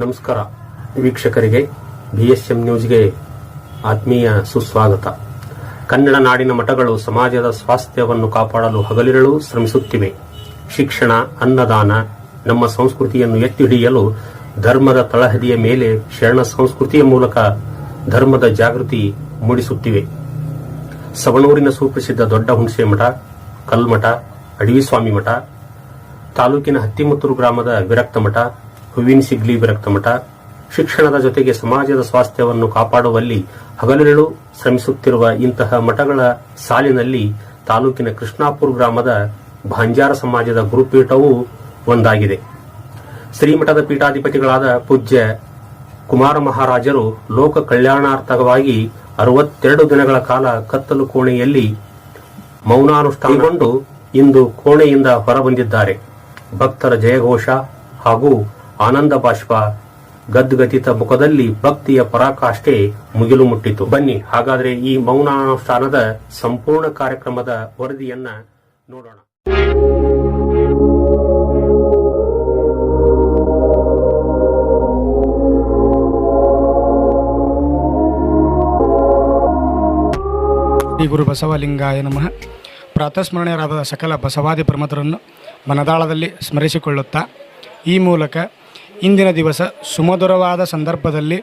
ನಮಸ್ಕಾರ. ವೀಕ್ಷಕರಿಗೆ ಬಿಎಸ್ಎಂ ನ್ಯೂಸ್ಗೆ ಆತ್ಮೀಯ ಸುಸ್ವಾಗತ. ಕನ್ನಡ ನಾಡಿನ ಮಠಗಳು ಸಮಾಜದ ಸ್ವಾಸ್ಥ್ಯವನ್ನು ಕಾಪಾಡಲು ಹಗಲಿರಲು ಶ್ರಮಿಸುತ್ತಿವೆ. ಶಿಕ್ಷಣ, ಅನ್ನದಾನ, ನಮ್ಮ ಸಂಸ್ಕೃತಿಯನ್ನು ಎತ್ತಿ ಹಿಡಿಯಲು ಧರ್ಮದ ತಳಹದಿಯ ಮೇಲೆ ಶರಣ ಸಂಸ್ಕೃತಿಯ ಮೂಲಕ ಧರ್ಮದ ಜಾಗೃತಿ ಮೂಡಿಸುತ್ತಿವೆ. ಸವಣೂರಿನ ಸುಪ್ರಸಿದ್ಧ ದೊಡ್ಡ ಹುಣಸೆ ಮಠ, ಕಲ್ಮಠ, ಅಡವಿಸ್ವಾಮಿ ಮಠ, ತಾಲೂಕಿನ ಹತ್ತಿಮುತ್ತೂರು ಗ್ರಾಮದ ವಿರಕ್ತ ಮಠ ಹೂವಿನ ಸಿಗ್ಲಿ ವಿರಕ್ತ ಮಠ. ಶಿಕ್ಷಣದ ಜೊತೆಗೆ ಸಮಾಜದ ಸ್ವಾಸ್ಥ್ಯವನ್ನು ಕಾಪಾಡುವಲ್ಲಿ ಹಗಲಿರುಳು ಶ್ರಮಿಸುತ್ತಿರುವ ಇಂತಹ ಮಠಗಳ ಸಾಲಿನಲ್ಲಿ ತಾಲೂಕಿನ ಕೃಷ್ಣಾಪುರ ಗ್ರಾಮದ ಭಾಂಜಾರ ಸಮಾಜದ ಗುರುಪೀಠವೂ ಒಂದಾಗಿದೆ. ಶ್ರೀಮಠದ ಪೀಠಾಧಿಪತಿಗಳಾದ ಪೂಜ್ಯ ಕುಮಾರ ಮಹಾರಾಜರು ಲೋಕ ಕಲ್ಯಾಣಾರ್ಥವಾಗಿ ಅರವತ್ತೆರಡು ದಿನಗಳ ಕಾಲ ಕತ್ತಲು ಕೋಣೆಯಲ್ಲಿ ಮೌನಾನುಷ್ಠಾನಗೊಂಡು ಇಂದು ಕೋಣೆಯಿಂದ ಹೊರಬಂದಿದ್ದಾರೆ. ಭಕ್ತರ ಜಯಘೋಷ ಹಾಗೂ ಆನಂದ ಬಾಷ್ಪ ಗದ್ಗತಿತ ಮುಖದಲ್ಲಿ ಭಕ್ತಿಯ ಪರಾಕಾಷ್ಠೆ ಮುಗಿಲು ಮುಟ್ಟಿತು. ಬನ್ನಿ, ಹಾಗಾದ್ರೆ ಈ ಮೌನಾನುಷ್ಠಾನದ ಸಂಪೂರ್ಣ ಕಾರ್ಯಕ್ರಮದ ವರದಿಯನ್ನ ನೋಡೋಣ. ಶ್ರೀ ಗುರು ಬಸವಲಿಂಗಾಯ ನಮಃ. ಪ್ರಾತಸ್ಮರಣೀಯರಾದ ಸಕಲ ಬಸವಾದಿ ಪ್ರಮದರನ್ನು ಮನದಾಳದಲ್ಲಿ ಸ್ಮರಿಸಿಕೊಳ್ಳುತ್ತಾ ಈ ಮೂಲಕ ಇಂದಿನ ದಿವಸ ಸುಮಧುರವಾದ ಸಂದರ್ಭದಲ್ಲಿ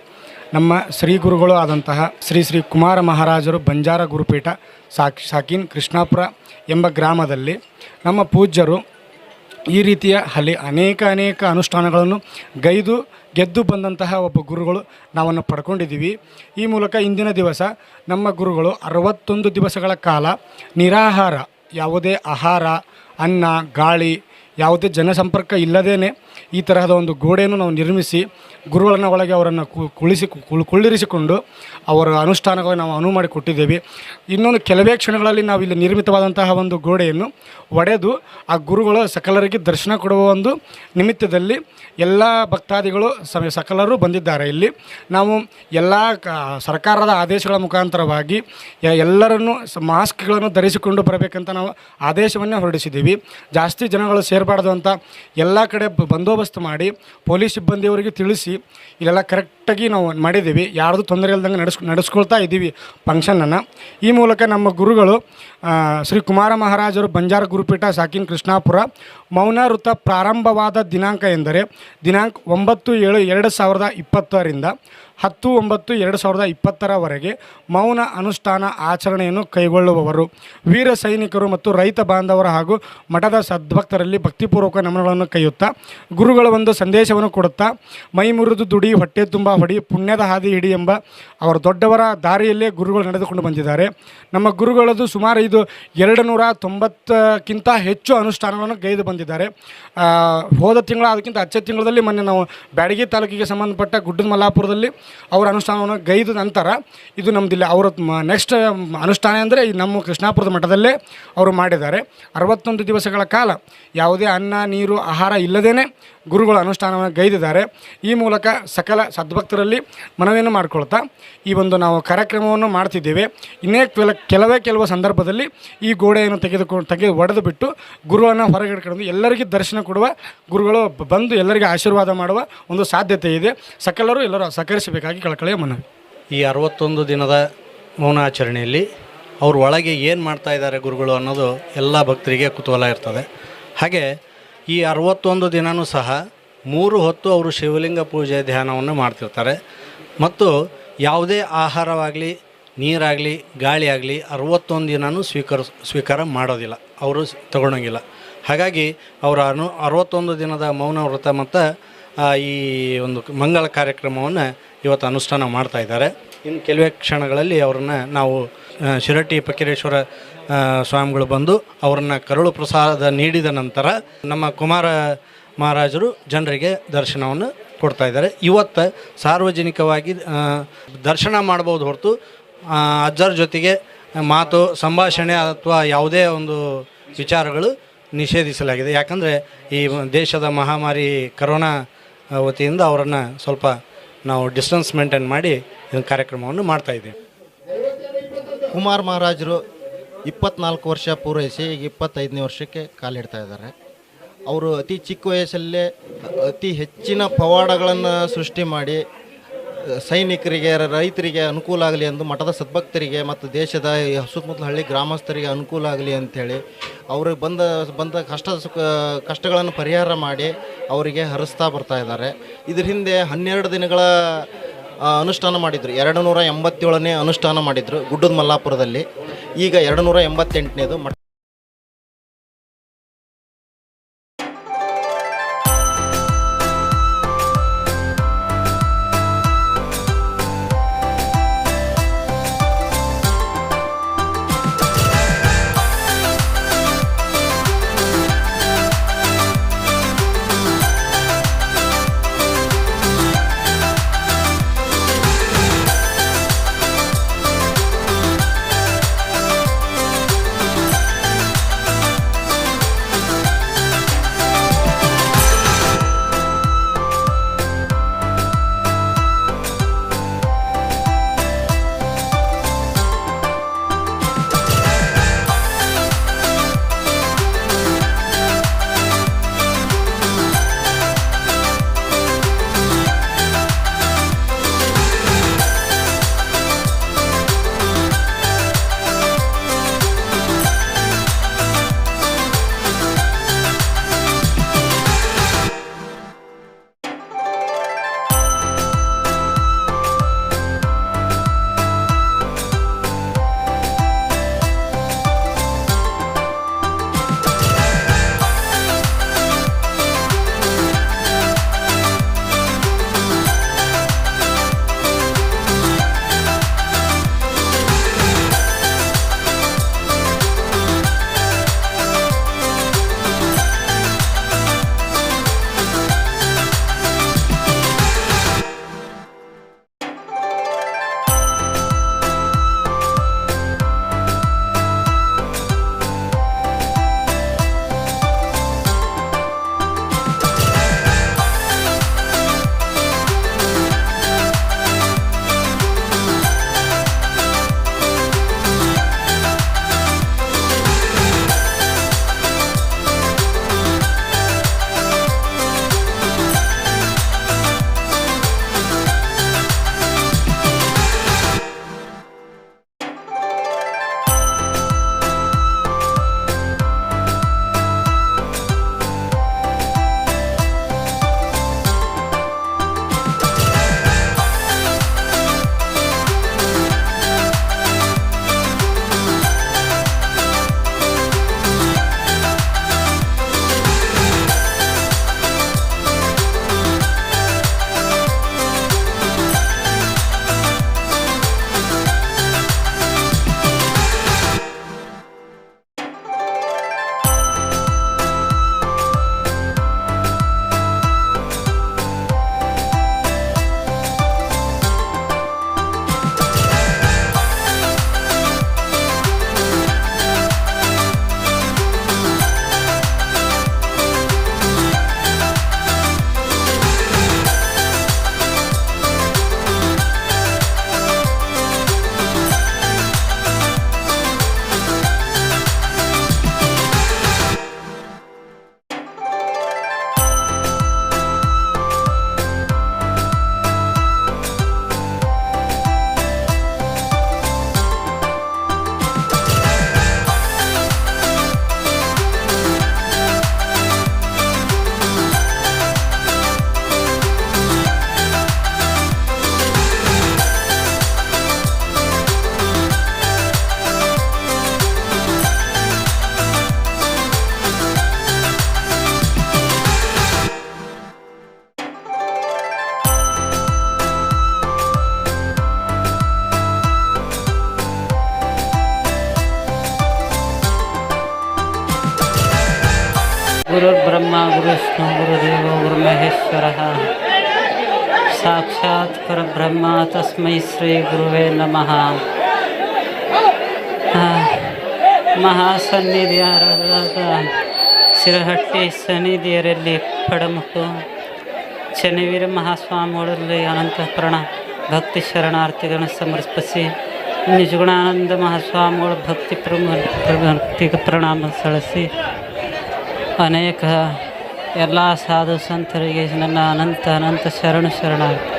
ನಮ್ಮ ಶ್ರೀ ಗುರುಗಳು ಆದಂತಹ ಶ್ರೀ ಶ್ರೀ ಕುಮಾರ ಮಹಾರಾಜರು ಬಂಜಾರ ಗುರುಪೀಠ ಸಾಕ್, ಸಾಕಿನ್ ಕೃಷ್ಣಾಪುರ ಎಂಬ ಗ್ರಾಮದಲ್ಲಿ ನಮ್ಮ ಪೂಜ್ಯರು ಈ ರೀತಿಯ ಹಲಿ, ಅನೇಕ ಅನೇಕ ಅನುಷ್ಠಾನಗಳನ್ನು ಗೈದು, ಗೆದ್ದು ಬಂದಂತಹ ಒಬ್ಬ ಗುರುಗಳು ನಾವನ್ನು ಪಡ್ಕೊಂಡಿದ್ದೀವಿ. ಈ ಮೂಲಕ ಇಂದಿನ ದಿವಸ ನಮ್ಮ ಗುರುಗಳು ಅರವತ್ತೊಂದು ದಿವಸಗಳ ಕಾಲ ನಿರಾಹಾರ, ಯಾವುದೇ ಆಹಾರ, ಅನ್ನ, ಗಾಳಿ, ಯಾವುದೇ ಜನಸಂಪರ್ಕ ಇಲ್ಲದೇನೆ ಈ ತರಹದ ಒಂದು ಗೋಡೆಯನ್ನು ನಾವು ನಿರ್ಮಿಸಿ ಗುರುಗಳನ್ನ ಒಳಗೆ ಅವರನ್ನು ಕುಳಿಸಿ, ಕುಳ್- ಕುಳ್ಳಿರಿಸಿಕೊಂಡು ಅವರ ಅನುಷ್ಠಾನಗಳನ್ನು ನಾವು ಅನುವು ಮಾಡಿ ಕೊಟ್ಟಿದ್ದೇವೆ. ಇನ್ನೊಂದು ಕೆಲವೇ ಕ್ಷಣಗಳಲ್ಲಿ ನಾವು ಇಲ್ಲಿ ನಿರ್ಮಿತವಾದಂತಹ ಒಂದು ಗೋಡೆಯನ್ನು ಒಡೆದು ಆ ಗುರುಗಳು ಸಕಲರಿಗೆ ದರ್ಶನ ಕೊಡುವ ಒಂದು ನಿಮಿತ್ತದಲ್ಲಿ ಎಲ್ಲ ಭಕ್ತಾದಿಗಳು ಸಮ, ಸಕಲರು ಬಂದಿದ್ದಾರೆ. ಇಲ್ಲಿ ನಾವು ಎಲ್ಲ ಸರ್ಕಾರದ ಆದೇಶಗಳ ಮುಖಾಂತರವಾಗಿ ಎಲ್ಲರನ್ನು ಮಾಸ್ಕ್ಗಳನ್ನು ಧರಿಸಿಕೊಂಡು ಬರಬೇಕಂತ ನಾವು ಆದೇಶವನ್ನೇ ಹೊರಡಿಸಿದ್ದೀವಿ. ಜಾಸ್ತಿ ಜನಗಳು ಸೇರಬಾರ್ದು ಅಂತ ಎಲ್ಲ ಕಡೆ ಬಂದೋಬಸ್ತ್ ಮಾಡಿ ಪೊಲೀಸ್ ಸಿಬ್ಬಂದಿಯವರಿಗೆ ತಿಳಿಸಿ ಇಲ್ಲೆಲ್ಲ ಕರೆಕ್ಟಾಗಿ ನಾವು ಮಾಡಿದ್ದೀವಿ. ಯಾರ್ದು ತೊಂದರೆ ಇಲ್ದಂಗೆ ನಡೆಸ್ ನಡೆಸ್ಕೊಳ್ತಾ ಇದ್ದೀವಿ ಫಂಕ್ಷನನ್ನು. ಈ ಮೂಲಕ ನಮ್ಮ ಗುರುಗಳು ಶ್ರೀ ಕುಮಾರ ಮಹಾರಾಜರು ಬಂಜಾರ ಗುರುಪೀಠ, ಸಾಕಿನ್ ಕೃಷ್ಣಾಪುರ ಮೌನ ವೃತ್ತ ಪ್ರಾರಂಭವಾದ ದಿನಾಂಕ ಎಂದರೆ ದಿನಾಂಕ ಒಂಬತ್ತು ಏಳು ಎರಡು ಸಾವಿರದ ಇಪ್ಪತ್ತರಿಂದ ಹತ್ತು ಒಂಬತ್ತು ಎರಡು ಸಾವಿರದ ಇಪ್ಪತ್ತರವರೆಗೆ ಮೌನ ಅನುಷ್ಠಾನ ಆಚರಣೆಯನ್ನು ಕೈಗೊಳ್ಳುವವರು. ವೀರ ಸೈನಿಕರು ಮತ್ತು ರೈತ ಬಾಂಧವರು ಹಾಗೂ ಮಠದ ಸದ್ಭಕ್ತರಲ್ಲಿ ಭಕ್ತಿಪೂರ್ವಕ ನಮನಗಳನ್ನು ಕೈಯುತ್ತಾ, ಗುರುಗಳ ಒಂದು ಸಂದೇಶವನ್ನು ಕೊಡುತ್ತಾ, ಮೈ ಮುರಿದು ದುಡಿ, ಹೊಟ್ಟೆ ತುಂಬ ಹೊಡಿ, ಪುಣ್ಯದ ಹಾದಿ ಹಿಡಿ ಎಂಬ ಅವರ ದೊಡ್ಡವರ ದಾರಿಯಲ್ಲೇ ಗುರುಗಳು ನಡೆದುಕೊಂಡು ಬಂದಿದ್ದಾರೆ. ನಮ್ಮ ಗುರುಗಳದು ಸುಮಾರು ಇದು ಎರಡು ನೂರ ತೊಂಬತ್ತಕ್ಕಿಂತ ಹೆಚ್ಚು ಅನುಷ್ಠಾನಗಳನ್ನು ಗೈದು ಬಂದಿದ್ದಾರೆ. ಹೋದ ತಿಂಗಳ, ಅದಕ್ಕಿಂತ ಹಚ್ಚ ತಿಂಗಳಲ್ಲಿ ಮೊನ್ನೆ ನಾವು ಬ್ಯಾಡಗಿ ತಾಲೂಕಿಗೆ ಸಂಬಂಧಪಟ್ಟ ಗುಡ್ಡದ ಮಲ್ಲಾಪುರದಲ್ಲಿ ಅವರ ಅನುಷ್ಠಾನವನ್ನು ಗೈದ ನಂತರ ಇದು ನಮ್ಮದಿಲ್ಲ ಅವರ ನೆಕ್ಸ್ಟ್ ಅನುಷ್ಠಾನ ಅಂದರೆ ನಮ್ಮ ಕೃಷ್ಣಾಪುರದ ಮಠದಲ್ಲೇ ಅವರು ಮಾಡಿದ್ದಾರೆ. ಅರವತ್ತೊಂದು ದಿವಸಗಳ ಕಾಲ ಯಾವುದೇ ಅನ್ನ, ನೀರು, ಆಹಾರ ಇಲ್ಲದೇ ಗುರುಗಳ ಅನುಷ್ಠಾನವನ್ನು ಗೈದಿದ್ದಾರೆ. ಈ ಮೂಲಕ ಸಕಲ ಸದ್ಭಕ್ತರಲ್ಲಿ ಮನವಿಯನ್ನು ಮಾಡಿಕೊಳ್ತಾ ಈ ಒಂದು ನಾವು ಕಾರ್ಯಕ್ರಮವನ್ನು ಮಾಡ್ತಿದ್ದೇವೆ. ಇನ್ನೇ ಕೆಲ, ಕೆಲವೇ, ಕೆಲವು ಸಂದರ್ಭದಲ್ಲಿ ಈ ಗೋಡೆಯನ್ನು ತೆಗೆದುಕೊಂಡು ತೆಗೆದು ಒಡೆದು ಬಿಟ್ಟು ಗುರುಗಳನ್ನು ಹೊರಗೆ ಇಟ್ಕೊಂಡು ಎಲ್ಲರಿಗೂ ದರ್ಶನ ಕೊಡುವ ಗುರುಗಳು ಬಂದು ಎಲ್ಲರಿಗೂ ಆಶೀರ್ವಾದ ಮಾಡುವ ಒಂದು ಸಾಧ್ಯತೆ ಇದೆ. ಸಕಲರು ಎಲ್ಲರೂ ಸಹಕರಿಸಬೇಕಾಗಿ ಕಳಕಳಿಯ ಮನವಿ. ಈ ಅರವತ್ತೊಂದು ದಿನದ ಮೌನಾಚರಣೆಯಲ್ಲಿ ಅವ್ರ ಒಳಗೆ ಏನು ಮಾಡ್ತಾ ಇದ್ದಾರೆ ಗುರುಗಳು ಅನ್ನೋದು ಎಲ್ಲ ಭಕ್ತರಿಗೆ ಕುತೂಹಲ ಇರ್ತದೆ. ಹಾಗೆ ಈ ಅರವತ್ತೊಂದು ದಿನವೂ ಸಹ ಮೂರು ಹೊತ್ತು ಅವರು ಶಿವಲಿಂಗ ಪೂಜೆ ಧ್ಯಾನವನ್ನು ಮಾಡ್ತಿರ್ತಾರೆ. ಮತ್ತು ಯಾವುದೇ ಆಹಾರವಾಗಲಿ, ನೀರಾಗಲಿ ಗಾಳಿ ಆಗಲಿ ಅರವತ್ತೊಂದು ದಿನವೂ ಸ್ವೀಕರಿಸ್, ಸ್ವೀಕಾರ ಮಾಡೋದಿಲ್ಲ. ಅವರು ತಗೊಳಂಗಿಲ್ಲ ಹಾಗಾಗಿ ಅವರ ಅನು ಅರವತ್ತೊಂದು ದಿನದ ಮೌನ ವ್ರತ ಮತ್ತು ಈ ಒಂದು ಮಂಗಳ ಕಾರ್ಯಕ್ರಮವನ್ನು ಇವತ್ತು ಅನುಷ್ಠಾನ ಮಾಡ್ತಾ ಇದ್ದಾರೆ. ಇನ್ನು ಕೆಲವೇ ಕ್ಷಣಗಳಲ್ಲಿ ಅವರನ್ನು ನಾವು ಶಿರಟ್ಟಿ ಪಕ್ಕೀರೇಶ್ವರ ಸ್ವಾಮಿಗಳು ಬಂದು ಅವರನ್ನು ಕರುಳು ಪ್ರಸಾದ ನೀಡಿದ ನಂತರ ನಮ್ಮ ಕುಮಾರ ಮಹಾರಾಜರು ಜನರಿಗೆ ದರ್ಶನವನ್ನು ಕೊಡ್ತಾ ಇದ್ದಾರೆ. ಇವತ್ತು ಸಾರ್ವಜನಿಕವಾಗಿ ದರ್ಶನ ಮಾಡ್ಬೋದು ಹೊರತು ಅಜ್ಜರ ಜೊತೆಗೆ ಮಾತು, ಸಂಭಾಷಣೆ ಅಥವಾ ಯಾವುದೇ ಒಂದು ವಿಚಾರಗಳು ನಿಷೇಧಿಸಲಾಗಿದೆ. ಯಾಕಂದರೆ ಈ ದೇಶದ ಮಹಾಮಾರಿ ಕರೋನಾ ವತಿಯಿಂದ ಅವರನ್ನು ಸ್ವಲ್ಪ ನಾವು ಡಿಸ್ಟೆನ್ಸ್ ಮೇಂಟೈನ್ ಮಾಡಿ ಇದನ್ನ ಕಾರ್ಯಕ್ರಮವನ್ನು ಮಾಡ್ತಾ ಇದ್ದೀವಿ. ಕುಮಾರ್ ಮಹಾರಾಜರು ಇಪ್ಪತ್ನಾಲ್ಕು ವರ್ಷ ಪೂರೈಸಿ ಈಗ ಇಪ್ಪತ್ತೈದನೇ ವರ್ಷಕ್ಕೆ ಕಾಲಿಡ್ತಾ ಇದ್ದಾರೆ. ಅವರು ಅತಿ ಚಿಕ್ಕ ವಯಸ್ಸಲ್ಲೇ ಅತಿ ಹೆಚ್ಚಿನ ಪವಾಡಗಳನ್ನು ಸೃಷ್ಟಿ ಮಾಡಿ ಸೈನಿಕರಿಗೆ, ರೈತರಿಗೆ ಅನುಕೂಲ ಆಗಲಿ ಎಂದು ಮಠದ ಸದ್ಭಕ್ತರಿಗೆ ಮತ್ತು ದೇಶದ ಸುತ್ತಮುತ್ತಲ ಹಳ್ಳಿ ಗ್ರಾಮಸ್ಥರಿಗೆ ಅನುಕೂಲ ಆಗಲಿ ಅಂಥೇಳಿ ಅವ್ರಿಗೆ ಬಂದ ಬಂದ ಕಷ್ಟ, ಸುಖ, ಕಷ್ಟಗಳನ್ನು ಪರಿಹಾರ ಮಾಡಿ ಅವರಿಗೆ ಹರಿಸ್ತಾ ಬರ್ತಾ ಇದ್ದಾರೆ. ಇದ್ರ ಹಿಂದೆ ಹನ್ನೆರಡು ದಿನಗಳ ಅನುಷ್ಠಾನ ಮಾಡಿದರು. ಎರಡು ನೂರ ಎಂಬತ್ತೇಳನೇ ಅನುಷ್ಠಾನ ಮಾಡಿದರು ಗುಡ್ಡದ ಮಲ್ಲಾಪುರದಲ್ಲಿ. ಈಗ ಎರಡು ನೂರ ಎಂಬತ್ತೆಂಟನೇದು ಮಠ ಪರಬ್ರಹ್ಮ ತಸ್ಮೈ ಶ್ರೀ ಗುರುವೇ ನಮಃ ಮಹಾಸನ್ನಿಧಿಯಾರಾದ ಸಿರಹಟ್ಟಿ ಸನ್ನಿಧಿಯರಲ್ಲಿ ಪಡಮುಟ್ಟು ಚನ್ನವೀರ ಮಹಾಸ್ವಾಮಿಗಳಲ್ಲಿ ಅನಂತ ಪ್ರಣ, ಭಕ್ತಿ ಶರಣಾರ್ಥಿಗಳನ್ನು ಸಮರ್ಪಿಸಿ, ನಿಜಗುಣಾನಂದ ಮಹಾಸ್ವಾಮಿಗಳ ಭಕ್ತಿ ಪ್ರಮುಖ ಭಕ್ತಿಗೆ ಪ್ರಣಾಮ ಸಲ್ಲಿಸಿ, ಅನೇಕ ಎಲ್ಲ ಸಾಧು ಸಂತರಿಗೆ ನನ್ನ ಅನಂತ ಅನಂತ ಶರಣ ಶರಣಾಗಲಿ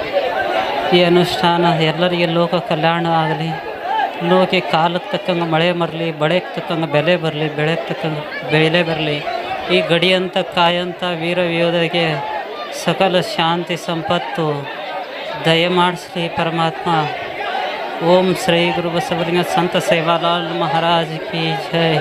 ಈ ಅನುಷ್ಠಾನ ಎಲ್ಲರಿಗೆ ಲೋಕ ಕಲ್ಯಾಣ ಆಗಲಿ, ಲೋಕಕ್ಕೆ ಕಾಲಕ್ಕೆ ತಕ್ಕಂಗೆ ಮಳೆ ಬರಲಿ, ಬಳೆಗೆ ತಕ್ಕಂಗೆ ಬೆಲೆ ಬರಲಿ, ಬೆಳೆಗೆ ತಕ್ಕಂಗೆ ಬೆಲೆ ಬರಲಿ, ಈ ಗಡಿಯಂತ ಕಾಯಂಥ ವೀರ ಯೋಧರಿಗೆ ಸಕಲ ಶಾಂತಿ, ಸಂಪತ್ತು ದಯಮಾಡಿಸ್ಲಿ ಪರಮಾತ್ಮ. ಓಂ ಶ್ರೀ ಗುರು ಬಸವಲಿಂಗ ಸಂತ ಸೇವಾಲಾಲ್ ಮಹಾರಾಜ್ ಕಿ ಜೈ.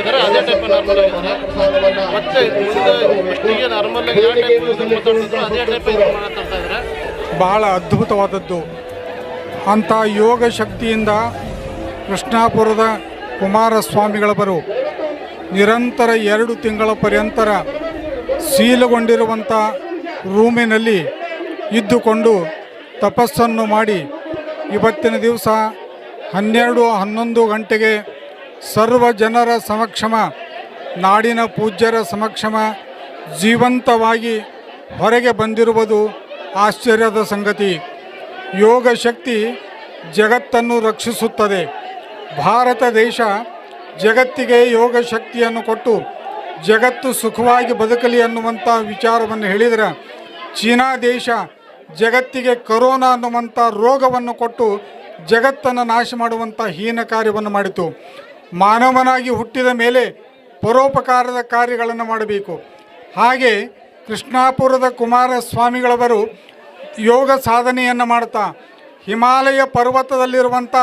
ಹೆಂಗೆ ಅದೇ ಟೈಪ್ ನಾರ್ಮಲ್ ಆಗಿದ್ದಾರೆ ಮತ್ತೆ ಮುಂದೆ ಫಸ್ಟಿಗೆ ನಾರ್ಮಲ್ ಆಗಿ ಯಾವ ಟೈಪ್ ಮಾತಾಡ್ತಿದ್ರು ಅದೇ ಟೈಪ್ ಇದು ಮಾತಾಡ್ತಾ ಇದ್ದಾರೆ ಬಹಳ ಅದ್ಭುತವಾದದ್ದು. ಅಂಥ ಯೋಗ ಶಕ್ತಿಯಿಂದ ಕೃಷ್ಣಾಪುರದ ಕುಮಾರಸ್ವಾಮಿಗಳವರು ನಿರಂತರ ಎರಡು ತಿಂಗಳ ಪರ್ಯಂತರ ಸೀಲುಗೊಂಡಿರುವಂಥ ರೂಮಿನಲ್ಲಿ ಇದ್ದುಕೊಂಡು ತಪಸ್ಸನ್ನು ಮಾಡಿ ಇವತ್ತಿನ ದಿವಸ ಹನ್ನೆರಡು ಹನ್ನೊಂದು ಗಂಟೆಗೆ ಸರ್ವ ಜನರ ಸಮಕ್ಷಮ, ನಾಡಿನ ಪೂಜ್ಯರ ಸಮಕ್ಷಮ, ಜೀವಂತವಾಗಿ ಹೊರಗೆ ಬಂದಿರುವುದು ಆಶ್ಚರ್ಯದ ಸಂಗತಿ. ಯೋಗ ಶಕ್ತಿ ಜಗತ್ತನ್ನು ರಕ್ಷಿಸುತ್ತದೆ. ಭಾರತ ದೇಶ ಜಗತ್ತಿಗೆ ಯೋಗ ಶಕ್ತಿಯನ್ನು ಕೊಟ್ಟು ಜಗತ್ತು ಸುಖವಾಗಿ ಬದುಕಲಿ ಅನ್ನುವಂಥ ವಿಚಾರವನ್ನು ಹೇಳಿದರೆ ಚೀನಾ ದೇಶ ಜಗತ್ತಿಗೆ ಕರೋನಾ ಅನ್ನುವಂಥ ರೋಗವನ್ನು ಕೊಟ್ಟು ಜಗತ್ತನ್ನು ನಾಶ ಮಾಡುವಂಥ ಹೀನ ಕಾರ್ಯವನ್ನು ಮಾಡಿತು. ಮಾನವನಾಗಿ ಹುಟ್ಟಿದ ಮೇಲೆ ಪರೋಪಕಾರದ ಕಾರ್ಯಗಳನ್ನು ಮಾಡಬೇಕು. ಹಾಗೆ ಕೃಷ್ಣಾಪುರದ ಕುಮಾರಸ್ವಾಮಿಗಳವರು ಯೋಗ ಸಾಧನೆಯನ್ನು ಮಾಡ್ತಾ, ಹಿಮಾಲಯ ಪರ್ವತದಲ್ಲಿರುವಂಥ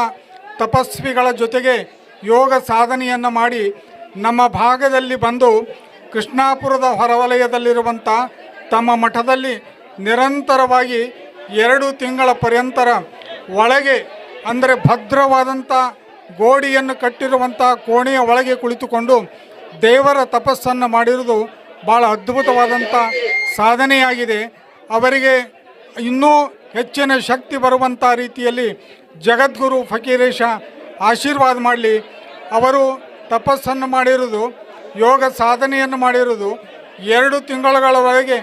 ತಪಸ್ವಿಗಳ ಜೊತೆಗೆ ಯೋಗ ಸಾಧನೆಯನ್ನು ಮಾಡಿ ನಮ್ಮ ಭಾಗದಲ್ಲಿ ಬಂದು ಕೃಷ್ಣಾಪುರದ ಹೊರವಲಯದಲ್ಲಿರುವಂಥ ತಮ್ಮ ಮಠದಲ್ಲಿ ನಿರಂತರವಾಗಿ ಎರಡು ತಿಂಗಳ ಪರ್ಯಂತರ ಒಳಗೆ, ಅಂದರೆ ಭದ್ರವಾದಂಥ ಗೋಡಿಯನ್ನು ಕಟ್ಟಿರುವಂಥ ಕೋಣೆಯ ಒಳಗೆ ಕುಳಿತುಕೊಂಡು ದೇವರ ತಪಸ್ಸನ್ನು ಮಾಡಿರುವುದು ಭಾಳ ಅದ್ಭುತವಾದಂಥ ಸಾಧನೆಯಾಗಿದೆ. ಅವರಿಗೆ ಇನ್ನೂ ಹೆಚ್ಚಿನ ಶಕ್ತಿ ಬರುವಂಥ ರೀತಿಯಲ್ಲಿ ಜಗದ್ಗುರು ಫಕೀರೇಶ ಆಶೀರ್ವಾದ ಮಾಡಲಿ. ಅವರು ತಪಸ್ಸನ್ನು ಮಾಡಿರುವುದು, ಯೋಗ ಸಾಧನೆಯನ್ನು ಮಾಡಿರುವುದು, ಎರಡು ತಿಂಗಳುಗಳವರೆಗೆ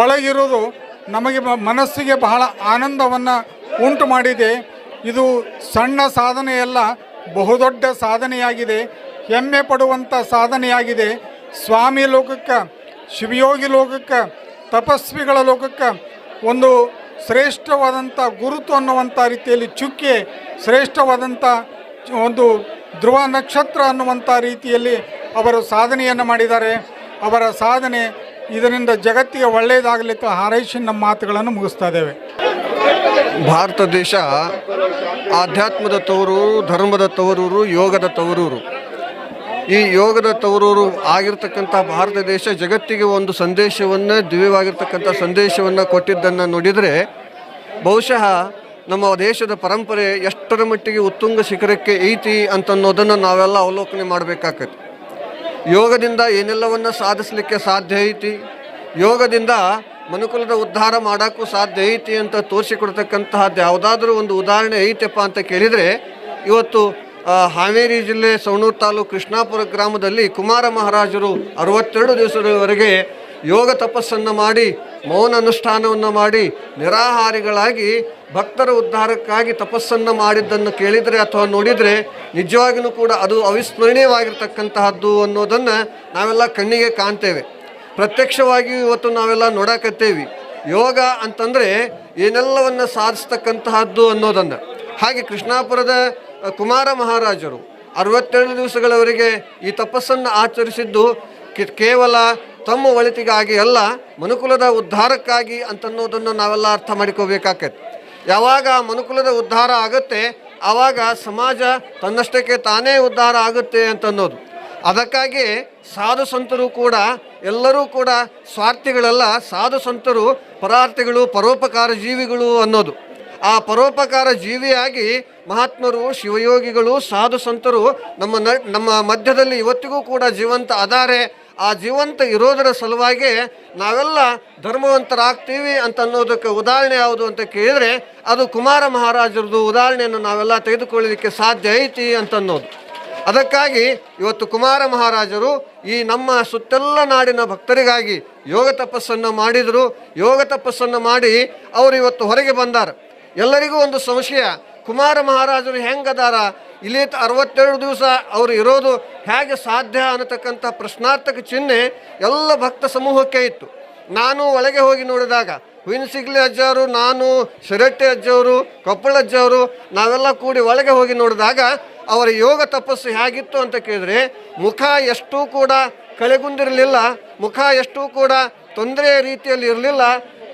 ಒಳಗಿರುವುದು ನಮಗೆ ಮನಸ್ಸಿಗೆ ಬಹಳ ಆನಂದವನ್ನು ಉಂಟು ಮಾಡಿದೆ. ಇದು ಸಣ್ಣ ಸಾಧನೆಯಲ್ಲ ಬಹುದೊಡ್ಡ ಸಾಧನೆಯಾಗಿದೆ, ಹೆಮ್ಮೆ ಪಡುವಂಥ ಸಾಧನೆಯಾಗಿದೆ. ಸ್ವಾಮಿ ಲೋಕಕ್ಕೆ, ಶಿವಯೋಗಿ ಲೋಕಕ್ಕೆ, ತಪಸ್ವಿಗಳ ಲೋಕಕ್ಕೆ ಒಂದು ಶ್ರೇಷ್ಠವಾದಂಥ ಗುರುತು ಅನ್ನುವಂಥ ರೀತಿಯಲ್ಲಿ ಚುಕ್ಕೆ ಶ್ರೇಷ್ಠವಾದಂಥ ಒಂದು ಧ್ರುವ ನಕ್ಷತ್ರ ಅನ್ನುವಂಥ ರೀತಿಯಲ್ಲಿ ಅವರು ಸಾಧನೆಯನ್ನು ಮಾಡಿದ್ದಾರೆ. ಅವರ ಸಾಧನೆ ಇದರಿಂದ ಜಗತ್ತಿಗೆ ಒಳ್ಳೆಯದಾಗಲಿ ಅಂತ ಹಾರೈಸಿ ನಮ್ಮ ಮಾತುಗಳನ್ನು ಮುಗಿಸ್ತಾ ಇದ್ದೇವೆ. ಭಾರತ ದೇಶ ಆಧ್ಯಾತ್ಮದ ತವರೂರು, ಧರ್ಮದ ತವರೂರು, ಯೋಗದ ತವರೂರು. ಈ ಯೋಗದ ತವರೂರು ಆಗಿರ್ತಕ್ಕಂಥ ಭಾರತ ದೇಶ ಜಗತ್ತಿಗೆ ಒಂದು ಸಂದೇಶವನ್ನು, ದಿವ್ಯವಾಗಿರ್ತಕ್ಕಂಥ ಸಂದೇಶವನ್ನು ಕೊಟ್ಟಿದ್ದನ್ನು ನೋಡಿದರೆ ಬಹುಶಃ ನಮ್ಮ ದೇಶದ ಪರಂಪರೆ ಎಷ್ಟರ ಮಟ್ಟಿಗೆ ಉತ್ತುಂಗ ಶಿಖರಕ್ಕೆ ಐತಿ ಅಂತನ್ನೋದನ್ನು ನಾವೆಲ್ಲ ಅವಲೋಕನೆ ಮಾಡಬೇಕಾಗತ್ತೆ ಯೋಗದಿಂದ ಏನೆಲ್ಲವನ್ನು ಸಾಧಿಸಲಿಕ್ಕೆ ಸಾಧ್ಯ ಐತಿ? ಯೋಗದಿಂದ ಮನುಕುಲದ ಉದ್ಧಾರ ಮಾಡೋಕ್ಕೂ ಸಾಧ್ಯ ಐತಿ ಅಂತ ತೋರಿಸಿಕೊಡ್ತಕ್ಕಂತಹದ್ದು ಯಾವುದಾದ್ರೂ ಒಂದು ಉದಾಹರಣೆ ಐತಪ್ಪ ಅಂತ ಕೇಳಿದರೆ, ಇವತ್ತು ಹಾವೇರಿ ಜಿಲ್ಲೆ ಸವಣೂರು ತಾಲೂಕು ಕೃಷ್ಣಾಪುರ ಗ್ರಾಮದಲ್ಲಿ ಕುಮಾರ ಮಹಾರಾಜರು ಅರವತ್ತೆರಡು ದಿವಸದವರೆಗೆ ಯೋಗ ತಪಸ್ಸನ್ನು ಮಾಡಿ, ಮೌನ ಅನುಷ್ಠಾನವನ್ನು ಮಾಡಿ, ನಿರಾಹಾರಿಗಳಾಗಿ ಭಕ್ತರ ಉದ್ಧಾರಕ್ಕಾಗಿ ತಪಸ್ಸನ್ನು ಮಾಡಿದ್ದನ್ನು ಕೇಳಿದರೆ ಅಥವಾ ನೋಡಿದರೆ ನಿಜವಾಗಿಯೂ ಕೂಡ ಅದು ಅವಿಸ್ಮರಣೀಯವಾಗಿರ್ತಕ್ಕಂತಹದ್ದು ಅನ್ನೋದನ್ನು ನಾವೆಲ್ಲ ಕಣ್ಣಿಗೆ ಕಾಣ್ತೇವೆ. ಪ್ರತ್ಯಕ್ಷವಾಗಿ ಇವತ್ತು ನಾವೆಲ್ಲ ನೋಡಕತ್ತೇವಿ. ಯೋಗ ಅಂತಂದರೆ ಏನೆಲ್ಲವನ್ನು ಸಾಧಿಸ್ತಕ್ಕಂತಹದ್ದು ಅನ್ನೋದನ್ನು. ಹಾಗೆ ಕೃಷ್ಣಾಪುರದ ಕುಮಾರ ಮಹಾರಾಜರು ಅರವತ್ತೆರಡು ದಿವಸಗಳವರೆಗೆ ಈ ತಪಸ್ಸನ್ನು ಆಚರಿಸಿದ್ದು ಕೇವಲ ತಮ್ಮ ಒಳಿತಿಗಾಗಿ ಅಲ್ಲ, ಮನುಕುಲದ ಉದ್ಧಾರಕ್ಕಾಗಿ ಅಂತನ್ನೋದನ್ನು ನಾವೆಲ್ಲ ಅರ್ಥ ಮಾಡಿಕೋಬೇಕಾಗತ್ತೆ ಯಾವಾಗ ಮನುಕುಲದ ಉದ್ಧಾರ ಆಗುತ್ತೆ, ಆವಾಗ ಸಮಾಜ ತನ್ನಷ್ಟಕ್ಕೆ ತಾನೇ ಉದ್ಧಾರ ಆಗುತ್ತೆ ಅಂತನ್ನೋದು. ಅದಕ್ಕಾಗಿ ಸಾಧು ಸಂತರು ಕೂಡ, ಎಲ್ಲರೂ ಕೂಡ ಸ್ವಾರ್ಥಿಗಳೆಲ್ಲ. ಸಾಧು ಸಂತರು ಪರಾರ್ಥಿಗಳು, ಪರೋಪಕಾರ ಜೀವಿಗಳು ಅನ್ನೋದು. ಆ ಪರೋಪಕಾರ ಜೀವಿಯಾಗಿ ಮಹಾತ್ಮರು, ಶಿವಯೋಗಿಗಳು, ಸಾಧು ಸಂತರು ನಮ್ಮ ನ, ನಮ್ಮ ಮಧ್ಯದಲ್ಲಿ ಇವತ್ತಿಗೂ ಕೂಡ ಜೀವಂತ ಅದಾರೆ. ಆ ಜೀವಂತ ಇರೋದರ ಸಲುವಾಗಿ ನಾವೆಲ್ಲ ಧರ್ಮವಂತರಾಗ್ತೀವಿ ಅಂತ ಅನ್ನೋದಕ್ಕೆ ಉದಾಹರಣೆ ಯಾವುದು ಅಂತ ಕೇಳಿದರೆ ಅದು ಕುಮಾರ ಮಹಾರಾಜರದು ಉದಾಹರಣೆಯನ್ನು ನಾವೆಲ್ಲ ತೆಗೆದುಕೊಳ್ಳಲಿಕ್ಕೆ ಸಾಧ್ಯ ಐತಿ ಅಂತನ್ನೋದು. ಅದಕ್ಕಾಗಿ ಇವತ್ತು ಕುಮಾರ ಮಹಾರಾಜರು ಈ ನಮ್ಮ ಸುತ್ತೆಲ್ಲ ನಾಡಿನ ಭಕ್ತರಿಗಾಗಿ ಯೋಗ ತಪಸ್ಸನ್ನು ಮಾಡಿದರು. ಯೋಗ ತಪಸ್ಸನ್ನು ಮಾಡಿ ಅವರು ಇವತ್ತು ಹೊರಗೆ ಬಂದಾರ. ಎಲ್ಲರಿಗೂ ಒಂದು ಸಂಶಯ, ಕುಮಾರ ಮಹಾರಾಜರು ಹೆಂಗದಾರ? ಇಲ್ಲಿ ಅರವತ್ತೆರಡು ದಿವಸ ಅವರು ಇರೋದು ಹೇಗೆ ಸಾಧ್ಯ ಅನ್ನತಕ್ಕಂಥ ಪ್ರಶ್ನಾರ್ಥಕ ಚಿಹ್ನೆ ಎಲ್ಲ ಭಕ್ತ ಸಮೂಹಕ್ಕೆ ಇತ್ತು. ನಾನು ಒಳಗೆ ಹೋಗಿ ನೋಡಿದಾಗ ಹುಯಿನಸಿಗ್ಲಿ ಅಜ್ಜವರು ನಾನು ಶಿರಟ್ಟಿ ಅಜ್ಜವರು ಕೊಪ್ಪಳ ಅಜ್ಜವರು ನಾವೆಲ್ಲ ಕೂಡಿ ಒಳಗೆ ಹೋಗಿ ನೋಡಿದಾಗ ಅವರ ಯೋಗ ತಪಸ್ಸು ಹೇಗಿತ್ತು ಅಂತ ಕೇಳಿದ್ರೆ, ಮುಖ ಎಷ್ಟೂ ಕೂಡ ಕಳೆಗುಂದಿರಲಿಲ್ಲ, ಮುಖ ಎಷ್ಟೂ ಕೂಡ ತೊಂದರೆಯ ರೀತಿಯಲ್ಲಿ ಇರಲಿಲ್ಲ,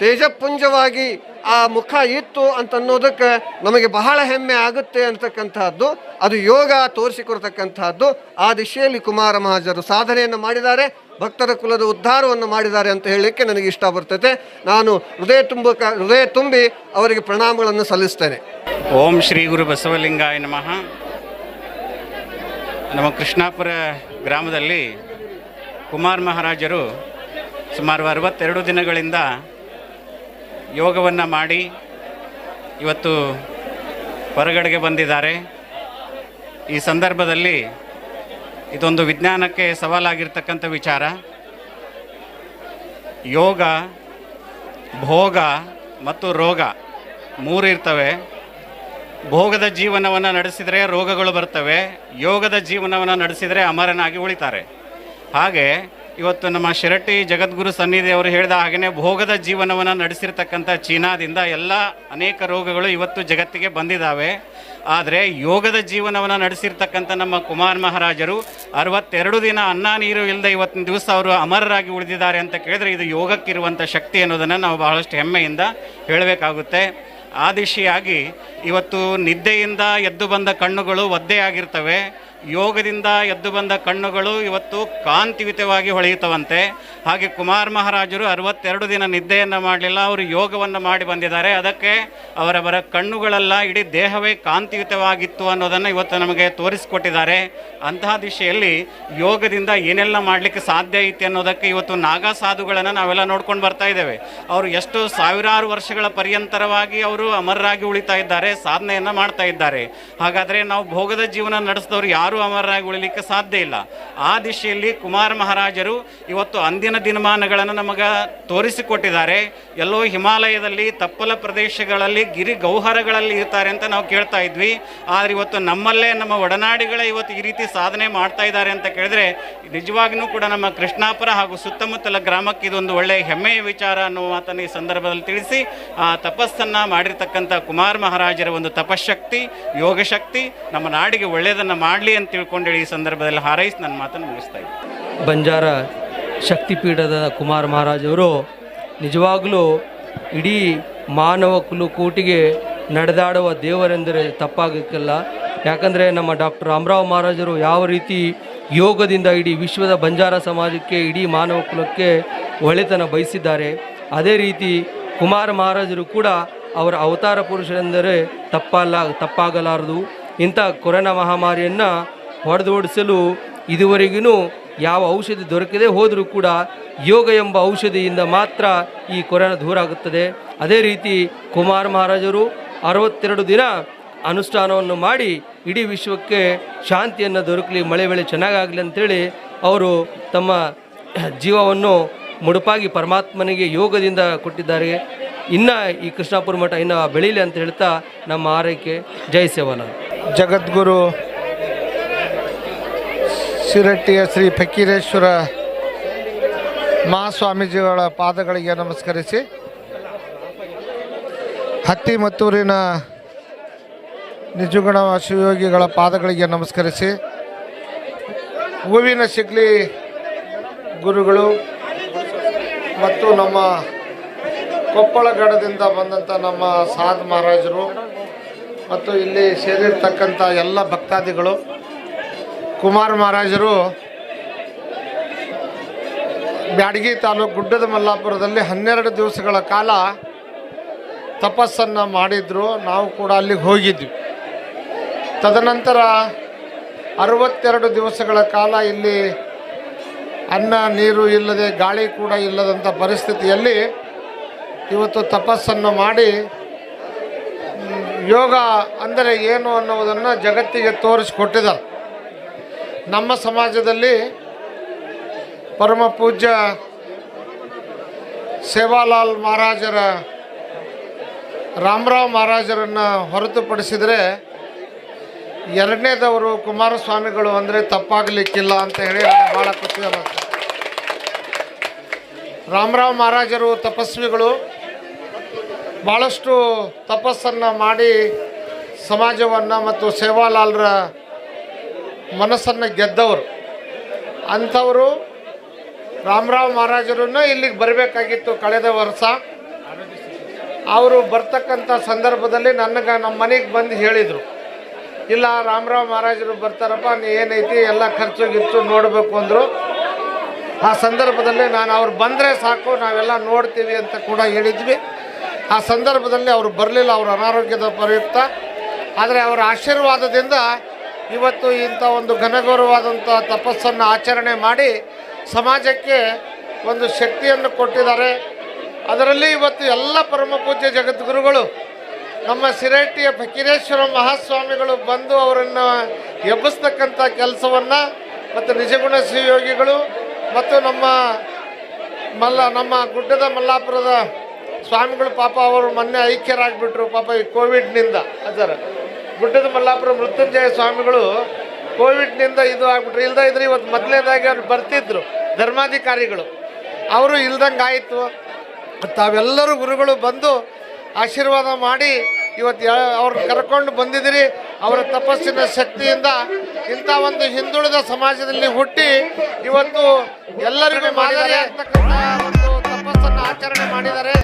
ತೇಜಪುಂಜವಾಗಿ ಆ ಮುಖ ಇತ್ತು ಅಂತ ಅನ್ನೋದಕ್ಕೆ ನಮಗೆ ಬಹಳ ಹೆಮ್ಮೆ ಆಗುತ್ತೆ ಅಂತಕ್ಕಂತಹದ್ದು, ಅದು ಯೋಗ ತೋರಿಸಿಕೊಡ್ತಕ್ಕಂತಹದ್ದು, ಆ ದಿಶೆಯಲ್ಲಿ ಕುಮಾರ ಮಹಾಜರು ಸಾಧನೆಯನ್ನು ಮಾಡಿದ್ದಾರೆ, ಭಕ್ತರ ಕುಲದ ಉದ್ಧಾರವನ್ನು ಮಾಡಿದ್ದಾರೆ ಅಂತ ಹೇಳಲಿಕ್ಕೆ ನನಗೆ ಇಷ್ಟ ಬರ್ತದೆ ನಾನು ಹೃದಯ ತುಂಬ ಹೃದಯ ತುಂಬಿ ಅವರಿಗೆ ಪ್ರಣಾಮಗಳನ್ನು ಸಲ್ಲಿಸ್ತೇನೆ. ಓಂ ಶ್ರೀ ಗುರು ಬಸವಲಿಂಗಾಯ ನಮಃ. ನಮ್ಮ ಕೃಷ್ಣಾಪುರ ಗ್ರಾಮದಲ್ಲಿ ಕುಮಾರ್ ಮಹಾರಾಜರು ಸುಮಾರು ಅರವತ್ತೆರಡು ದಿನಗಳಿಂದ ಯೋಗವನ್ನು ಮಾಡಿ ಇವತ್ತು ಹೊರಗಡೆಗೆ ಬಂದಿದ್ದಾರೆ. ಈ ಸಂದರ್ಭದಲ್ಲಿ ಇದೊಂದು ವಿಜ್ಞಾನಕ್ಕೆ ಸವಾಲಾಗಿರ್ತಕ್ಕಂಥ ವಿಚಾರ. ಯೋಗ, ಭೋಗ ಮತ್ತು ರೋಗ ಮೂರು ಇರ್ತವೆ. ಭೋಗದ ಜೀವನವನ್ನು ನಡೆಸಿದರೆ ರೋಗಗಳು ಬರ್ತವೆ, ಯೋಗದ ಜೀವನವನ್ನು ನಡೆಸಿದರೆ ಅಮರನಾಗಿ ಉಳಿತಾರೆ. ಹಾಗೆ ಇವತ್ತು ನಮ್ಮ ಶಿರಟ್ಟಿ ಜಗದ್ಗುರು ಸನ್ನಿಧಿ ಅವರು ಹೇಳಿದ ಹಾಗೆಯೇ ಭೋಗದ ಜೀವನವನ್ನು ನಡೆಸಿರ್ತಕ್ಕಂಥ ಚೀನಾದಿಂದ ಎಲ್ಲ ಅನೇಕ ರೋಗಗಳು ಇವತ್ತು ಜಗತ್ತಿಗೆ ಬಂದಿದ್ದಾವೆ ಆದರೆ ಯೋಗದ ಜೀವನವನ್ನು ನಡೆಸಿರ್ತಕ್ಕಂಥ ನಮ್ಮ ಕುಮಾರ್ ಮಹಾರಾಜರು ಅರವತ್ತೆರಡು ದಿನ ಅನ್ನ ನೀರು ಇಲ್ಲದೆ ಇವತ್ತಿನ ದಿವಸ ಅವರು ಅಮರರಾಗಿ ಉಳಿದಿದ್ದಾರೆ ಅಂತ ಕೇಳಿದರೆ ಇದು ಯೋಗಕ್ಕಿರುವಂಥ ಶಕ್ತಿ ಅನ್ನೋದನ್ನು ನಾವು ಬಹಳಷ್ಟು ಹೆಮ್ಮೆಯಿಂದ ಹೇಳಬೇಕಾಗುತ್ತೆ. ಆ ದಿಶೆಯಾಗಿ ಇವತ್ತು ನಿದ್ದೆಯಿಂದ ಎದ್ದು ಬಂದ ಕಣ್ಣುಗಳು ಒದ್ದೆಯಾಗಿರ್ತವೆ ಯೋಗದಿಂದ ಎದ್ದು ಬಂದ ಕಣ್ಣುಗಳು ಇವತ್ತು ಕಾಂತಿಯುತವಾಗಿ ಹೊಳೆಯುತ್ತವಂತೆ. ಹಾಗೆ ಕುಮಾರ್ ಮಹಾರಾಜರು ಅರವತ್ತೆರಡು ದಿನ ನಿದ್ದೆಯನ್ನು ಮಾಡಲಿಲ್ಲ, ಅವರು ಯೋಗವನ್ನು ಮಾಡಿ ಬಂದಿದ್ದಾರೆ. ಅದಕ್ಕೆ ಅವರವರ ಕಣ್ಣುಗಳೆಲ್ಲ, ಇಡೀ ದೇಹವೇ ಕಾಂತಿಯುತವಾಗಿತ್ತು ಅನ್ನೋದನ್ನು ಇವತ್ತು ನಮಗೆ ತೋರಿಸಿಕೊಟ್ಟಿದ್ದಾರೆ. ಅಂತಹ ದಿಶೆಯಲ್ಲಿ ಯೋಗದಿಂದ ಏನೆಲ್ಲ ಮಾಡಲಿಕ್ಕೆ ಸಾಧ್ಯ ಐತೆ ಅನ್ನೋದಕ್ಕೆ ಇವತ್ತು ನಾಗಾ ಸಾಧುಗಳನ್ನು ನಾವೆಲ್ಲ ನೋಡ್ಕೊಂಡು ಬರ್ತಾ ಇದ್ದೇವೆ. ಅವರು ಎಷ್ಟು ಸಾವಿರಾರು ವರ್ಷಗಳ ಪರ್ಯಂತರವಾಗಿ ಅವರು ಅಮರರಾಗಿ ಉಳಿತಾ ಇದ್ದಾರೆ, ಸಾಧನೆಯನ್ನು ಮಾಡ್ತಾ ಇದ್ದಾರೆ. ಹಾಗಾದರೆ ನಾವು ಭೋಗದ ಜೀವನ ನಡೆಸಿದವರು ಯಾರೂ? ಅಮರರಾಗಿ ಉಳಿಲಿಕ್ಕೆ ಸಾಧ್ಯ ಇಲ್ಲ. ಆ ದಿಶೆಯಲ್ಲಿ ಕುಮಾರ ಮಹಾರಾಜರು ಇವತ್ತು ಅಂದಿನ ದಿನಮಾನಗಳನ್ನು ನಮಗೆ ತೋರಿಸಿಕೊಟ್ಟಿದ್ದಾರೆ. ಎಲ್ಲೋ ಹಿಮಾಲಯದಲ್ಲಿ ತಪ್ಪಲ ಪ್ರದೇಶಗಳಲ್ಲಿ ಗಿರಿ ಗೌಹರಗಳಲ್ಲಿ ಇರ್ತಾರೆ ಅಂತ ನಾವು ಕೇಳ್ತಾ ಇದ್ವಿ. ಆದರೆ ಇವತ್ತು ನಮ್ಮಲ್ಲೇ ನಮ್ಮ ಒಡನಾಡಿಗಳೇ ಇವತ್ತು ಈ ರೀತಿ ಸಾಧನೆ ಮಾಡ್ತಾ ಇದ್ದಾರೆ ಅಂತ ಕೇಳಿದ್ರೆ ನಿಜವಾಗಿಯೂ ಕೂಡ ನಮ್ಮ ಕೃಷ್ಣಾಪುರ ಹಾಗೂ ಸುತ್ತಮುತ್ತಲ ಗ್ರಾಮಕ್ಕೆ ಇದೊಂದು ಒಳ್ಳೆಯ ಹೆಮ್ಮೆಯ ವಿಚಾರ ಅನ್ನುವ ಮಾತನ್ನು ಈ ಸಂದರ್ಭದಲ್ಲಿ ತಿಳಿಸಿ, ಆ ತಪಸ್ಸನ್ನು ಮಾಡಿರ್ತಕ್ಕಂಥ ಕುಮಾರ್ ಮಹಾರಾಜರ ಒಂದು ತಪಶಕ್ತಿ, ಯೋಗಶಕ್ತಿ, ನಮ್ಮ ನಾಡಿಗೆ ಒಳ್ಳೆಯದನ್ನು ಮಾಡಲಿ ಅಂತ ತಿಳ್ಕೊಂಡೇಳಿ ಈ ಸಂದರ್ಭದಲ್ಲಿ ಹಾರೈಸಿ ನನ್ನ ಮಾತನ್ನು ಮುಗಿಸ್ತಾ ಇದ್ದೀನಿ. ಬಂಜಾರ ಶಕ್ತಿಪೀಠದ ಕುಮಾರ ಮಹಾರಾಜವರು ನಿಜವಾಗಲೂ ಇಡೀ ಮಾನವ ಕುಲು ಕೂಟಿಗೆ ನಡೆದಾಡುವ ದೇವರೆಂದರೆ ತಪ್ಪಾಗಕ್ಕಿಲ್ಲ. ಯಾಕಂದರೆ ನಮ್ಮ ಡಾಕ್ಟರ್ ರಾಮರಾವ್ ಮಹಾರಾಜರು ಯಾವ ರೀತಿ ಯೋಗದಿಂದ ಇಡೀ ವಿಶ್ವದ ಬಂಜಾರ ಸಮಾಜಕ್ಕೆ, ಇಡೀ ಮಾನವ ಕುಲಕ್ಕೆ ಒಳೆತನ ಬಯಸಿದ್ದಾರೆ, ಅದೇ ರೀತಿ ಕುಮಾರ ಮಹಾರಾಜರು ಕೂಡ ಅವರ ಅವತಾರ ಪುರುಷರೆಂದರೆ ತಪ್ಪಲ್ಲ ತಪ್ಪಾಗಲಾರದು. ಇಂಥ ಕೊರೋನಾ ಮಹಾಮಾರಿಯನ್ನು ಹೊಡೆದೋಡಿಸಲು ಇದುವರೆಗೂ ಯಾವ ಔಷಧಿ ದೊರಕದೆ ಹೋದರೂ ಕೂಡ ಯೋಗ ಎಂಬ ಔಷಧಿಯಿಂದ ಮಾತ್ರ ಈ ಕೊರೋನಾ ದೂರ ಆಗುತ್ತದೆ. ಅದೇ ರೀತಿ ಕುಮಾರ ಮಹಾರಾಜರು ಅರವತ್ತೆರಡು ದಿನ ಅನುಷ್ಠಾನವನ್ನು ಮಾಡಿ ಇಡೀ ವಿಶ್ವಕ್ಕೆ ಶಾಂತಿಯನ್ನು ದೊರಕಲಿ, ಮಳೆ ಬೆಳೆ ಚೆನ್ನಾಗಾಗಲಿ ಅಂತೇಳಿ ಅವರು ತಮ್ಮ ಜೀವವನ್ನು ಮುಡುಪಾಗಿ ಪರಮಾತ್ಮನಿಗೆ ಯೋಗದಿಂದ ಕೊಟ್ಟಿದ್ದಾರೆ. ಇನ್ನು ಈ ಕೃಷ್ಣಾಪುರ ಮಠ ಇನ್ನು ಬೆಳೀಲಿ ಅಂತ ಹೇಳ್ತಾ ನಮ್ಮ ಆರೈಕೆ ಜಯ ಸೇವನ ಜಗದ್ಗುರು ಶಿರಟ್ಟಿಯ ಶ್ರೀ ಫಕೀರೇಶ್ವರ ಮಹಾಸ್ವಾಮೀಜಿಗಳ ಪಾದಗಳಿಗೆ ನಮಸ್ಕರಿಸಿ ಹತ್ತಿಮತ್ತೂರಿನ ನಿಜಗುಣ ಶಿವಯೋಗಿಗಳ ಪಾದಗಳಿಗೆ ನಮಸ್ಕರಿಸಿ ಹೂವಿನ ಶಿಗ್ಲಿ ಗುರುಗಳು ಮತ್ತು ನಮ್ಮ ಕೊಪ್ಪಳಗಡದಿಂದ ಬಂದಂಥ ನಮ್ಮ ಸಾಧ್ ಮಹಾರಾಜರು ಮತ್ತು ಇಲ್ಲಿ ಸೇರಿರ್ತಕ್ಕಂಥ ಎಲ್ಲ ಭಕ್ತಾದಿಗಳು, ಕುಮಾರ ಮಹಾರಾಜರು, ಬ್ಯಾಡಗಿ ತಾಲೂಕು ಗುಡ್ಡದ ಮಲ್ಲಾಪುರದಲ್ಲಿ ಹನ್ನೆರಡು ದಿವಸಗಳ ಕಾಲ ತಪಸ್ಸನ್ನು ಮಾಡಿದ್ರು. ನಾವು ಕೂಡ ಅಲ್ಲಿಗೆ ಹೋಗಿದ್ವಿ. ತದನಂತರ ಅರವತ್ತೆರಡು ದಿವಸಗಳ ಕಾಲ ಇಲ್ಲಿ ಅನ್ನ, ನೀರು ಇಲ್ಲದೆ ಗಾಳಿ ಕೂಡ ಇಲ್ಲದಂಥ ಪರಿಸ್ಥಿತಿಯಲ್ಲಿ ಇವತ್ತು ತಪಸ್ಸನ್ನು ಮಾಡಿ ಯೋಗ ಅಂದರೆ ಏನು ಅನ್ನೋದನ್ನು ಜಗತ್ತಿಗೆ ತೋರಿಸಿಕೊಟ್ಟಿದ್ದಾರೆ. ನಮ್ಮ ಸಮಾಜದಲ್ಲಿ ಪರಮ ಪೂಜ್ಯ ಸೇವಾಲಾಲ್ ಮಹಾರಾಜರ, ರಾಮರಾವ್ ಮಹಾರಾಜರನ್ನು ಹೊರತುಪಡಿಸಿದರೆ ಎರಡನೇದವರು ಕುಮಾರಸ್ವಾಮಿಗಳು ಅಂದರೆ ತಪ್ಪಾಗಲಿಕ್ಕಿಲ್ಲ ಅಂತ ಹೇಳಿ ನಾನು ಭಾಳ ಖುಷಿ ರಾಮರಾವ್ ಮಹಾರಾಜರು ತಪಸ್ವಿಗಳು. ಭಾಳಷ್ಟು ತಪಸ್ಸನ್ನು ಮಾಡಿ ಸಮಾಜವನ್ನು ಮತ್ತು ಸೇವಾಲಾಲ್ರ ಮನಸ್ಸನ್ನು ಗೆದ್ದವರು. ಅಂಥವರು ರಾಮರಾವ್ ಮಹಾರಾಜರನ್ನು ಇಲ್ಲಿಗೆ ಬರಬೇಕಾಗಿತ್ತು ಕಳೆದ ವರ್ಷ. ಅವರು ಬರ್ತಕ್ಕಂಥ ಸಂದರ್ಭದಲ್ಲಿ ನನಗೆ ನಮ್ಮ ಮನೆಗೆ ಬಂದು ಹೇಳಿದರು. ಇಲ್ಲ ರಾಮರಾವ್ ಮಹಾರಾಜರು ಬರ್ತಾರಪ್ಪ, ನೀ ಏನೈತಿ, ಎಲ್ಲ ಖರ್ಚು ಗಿರ್ಚು ನೋಡಬೇಕು ಅಂದರು. ಆ ಸಂದರ್ಭದಲ್ಲಿ ನಾನು ಅವ್ರು ಬಂದರೆ ಸಾಕು, ನಾವೆಲ್ಲ ನೋಡ್ತೀವಿ ಅಂತ ಕೂಡ ಹೇಳಿದ್ವಿ. ಆ ಸಂದರ್ಭದಲ್ಲಿ ಅವರು ಬರಲಿಲ್ಲ ಅವರ ಅನಾರೋಗ್ಯದ ಪ್ರಯುಕ್ತ. ಆದರೆ ಅವರ ಆಶೀರ್ವಾದದಿಂದ ಇವತ್ತು ಇಂಥ ಒಂದು ಘನಗೌರವಾದಂಥ ತಪಸ್ಸನ್ನು ಆಚರಣೆ ಮಾಡಿ ಸಮಾಜಕ್ಕೆ ಒಂದು ಶಕ್ತಿಯನ್ನು ಕೊಟ್ಟಿದ್ದಾರೆ. ಅದರಲ್ಲಿ ಇವತ್ತು ಎಲ್ಲ ಪರಮ ಪೂಜ್ಯ ಜಗದ್ಗುರುಗಳು, ನಮ್ಮ ಸಿರೇಟಿಯ ಫಕೀರೇಶ್ವರ ಮಹಾಸ್ವಾಮಿಗಳು ಬಂದು ಅವರನ್ನು ಎಬ್ಬಿಸ್ತಕ್ಕಂಥ ಕೆಲಸವನ್ನು ಮತ್ತು ನಿಜಗುಣ ಶ್ರೀಯೋಗಿಗಳು ಮತ್ತು ನಮ್ಮ ಮಲ್ಲ, ನಮ್ಮ ಗುಡ್ಡದ ಮಲ್ಲಾಪುರದ ಸ್ವಾಮಿಗಳು ಪಾಪ ಅವರು ಮೊನ್ನೆ ಐಕ್ಯರಾಗಿಬಿಟ್ರು, ಪಾಪ ಈ ಕೋವಿಡ್ನಿಂದ. ಸರ್, ಗುಡ್ಡದ ಮಲ್ಲಾಪುರ ಮೃತ್ಯುಂಜಯ ಸ್ವಾಮಿಗಳು ಕೋವಿಡ್ನಿಂದ ಇದು ಆಗ್ಬಿಟ್ರು. ಇಲ್ದ ಇದ್ರೆ ಇವತ್ತು ಮೊದಲನೇದಾಗಿ ಅವ್ರು ಬರ್ತಿದ್ರು, ಧರ್ಮಾಧಿಕಾರಿಗಳು. ಅವರು ಇಲ್ದಂಗೆ ಆಯಿತು. ತಾವೆಲ್ಲರೂ ಗುರುಗಳು ಬಂದು ಆಶೀರ್ವಾದ ಮಾಡಿ ಇವತ್ತು ಅವ್ರು ಕರ್ಕೊಂಡು ಬಂದಿದ್ದೀರಿ. ಅವರ ತಪಸ್ಸಿನ ಶಕ್ತಿಯಿಂದ ಇಂಥ ಒಂದು ಹಿಂದುಳಿದ ಸಮಾಜದಲ್ಲಿ ಹುಟ್ಟಿ ಇವತ್ತು ಎಲ್ಲರಿಗೂ ಮಾದರಿ ಆಗ್ತಕ್ಕಂಥ ಒಂದು ತಪಸ್ಸನ್ನು ಆಚರಣೆ ಮಾಡಿದ್ದಾರೆ.